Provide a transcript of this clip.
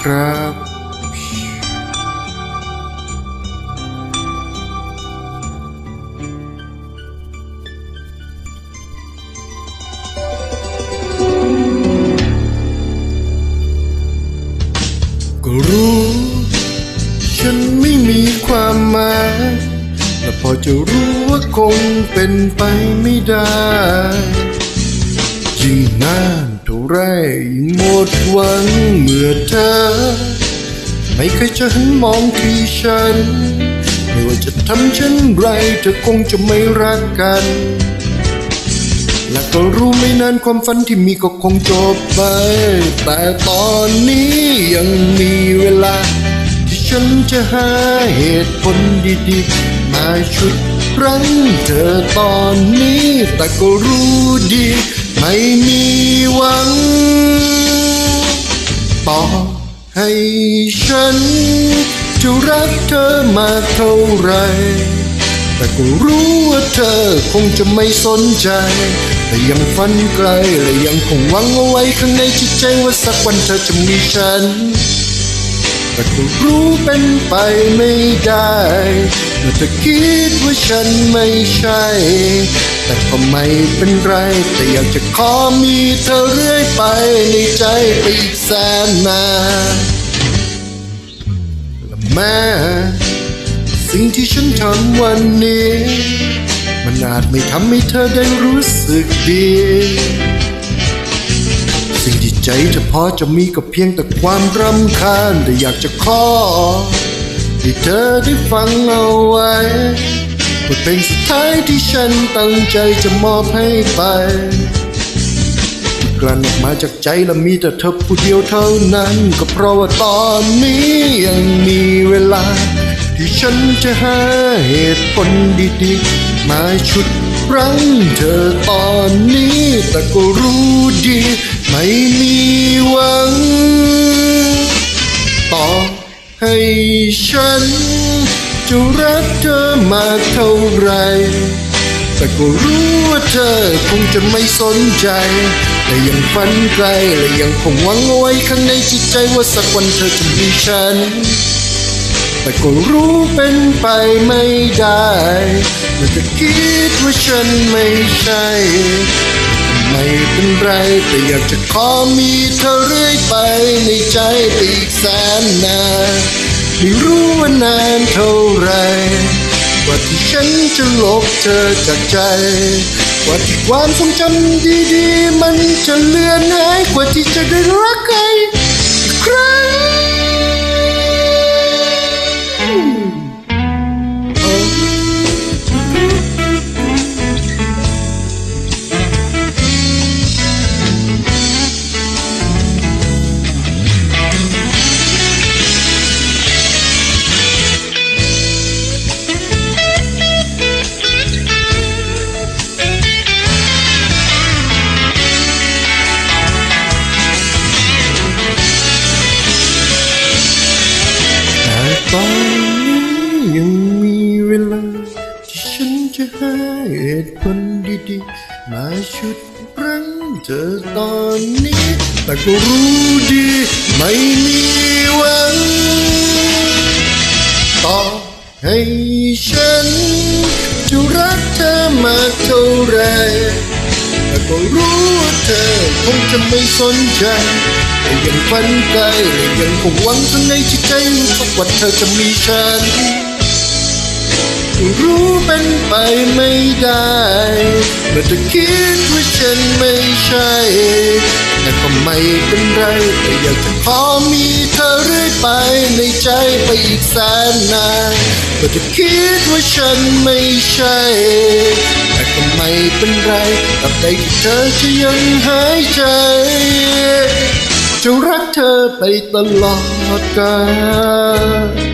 ครับ ก็รู้ ฉันไม่มีความหมาย และพอจะรู้ว่าคงเป็นไปไม่ได้ ยิ่งนานเท่าไรหมดหวังเมื่อเธอ ไม่เคยจะหันมองที่ฉัน ไม่ว่าจะทำเช่นไรเธอคงจะไม่รักกัน และก็รู้ไม่นานความฝันที่มีก็คงจบไป แต่ตอนนี้ยังมีเวลา ที่ฉันจะหาเหตุผลดีๆ มาชุดรั้งเธอตอนนี้แต่ก็รู้ดี ไม่มีหวัง ต่อให้ฉัน จะรักเธอมากเท่าไร แต่ก็รู้ว่าเธอคงจะไม่สนใจ แต่ยังฝันไกลและยังคงหวังเอาไว้ข้างในจิตใจว่าสักวันเธอจะมีฉันแต่ก็รู้เป็นไปไม่ได้เมื่อเธอคิดว่าฉันไม่ใช่ แต่ก็ไม่เป็นไร แต่อยากจะขอมีเธอเรื่อยไปในใจไปอีกแสนนานและแม้สิ่งที่ฉันทำวันนี้ มันอาจไม่ทำให้เธอได้รู้สึกดี สิ่งที่ใจเธอพอจะมีก็เพียงแต่ความรำคาญแต่อยากจะขอให้เธอได้ฟังเอาไว้ บทเพลงสุดท้ายที่ฉันตั้งใจจะมอบให้ไปกลั่นออกมาจากใจและมีแต่เธอผู้เดียวเท่านั้น ก็เพราะว่าตอนนี้ยังมีเวลา ที่ฉันจะหาเหตุผลดีๆ มาชุดรั้งเธอตอนนี้แต่ก็รู้ดี ไม่มีหวัง ต่อให้ฉัน จะรักเธอมากเท่าไรแต่ก็รู้ว่าเธอคงจะไม่สนใจและยังฝันไกลและยังคงหวังเอาไว้ข้างในจิตใจว่าสักวันเธอจะมีฉัน แต่ก็รู้เป็นไปไม่ได้เมื่อจะคิดว่าฉันไม่ใช่ไม่เป็นไรแต่อยากจะขอมีเธอเรื่อยไปในใจไปอีกแสนนาน ไม่รู้ว่านานเท่าไรกว่าที่ฉันจะลบเธอจากใจกว่าที่ความทรงจำดีๆ มันจะเลือนหายกว่าที่จะได้รักใครอีกครั้ง ตอนนี้ยังมีเวลา ที่ฉันจะหาเหตุผลดีๆ มาชุดรั้งเธอตอนนี้ แต่ก็รู้ดีไม่มีหวัง ต่อให้ฉันจะรักเธอมากเท่าไหร่ ก็รู้ว่าเธอคงจะไม่สนใจแต่ยังฝันไกลและยังคงหวังข้างในจิตใจสักวันเธอจะมีฉัน รู้เป็นไปไม่ได้เมื่อเธอคิดว่าฉันไม่ใช่ แต่ก็ไม่เป็นไรแต่อยากจะขอมีเธอเรื่อยไปในใจไปอีกแสนนานเมื่อเธอคิดว่าฉันไม่ใช่ แต่ก็ไม่เป็นไรตราบใดที่เธอจะยังหายใจจะรักเธอไปตลอดกาล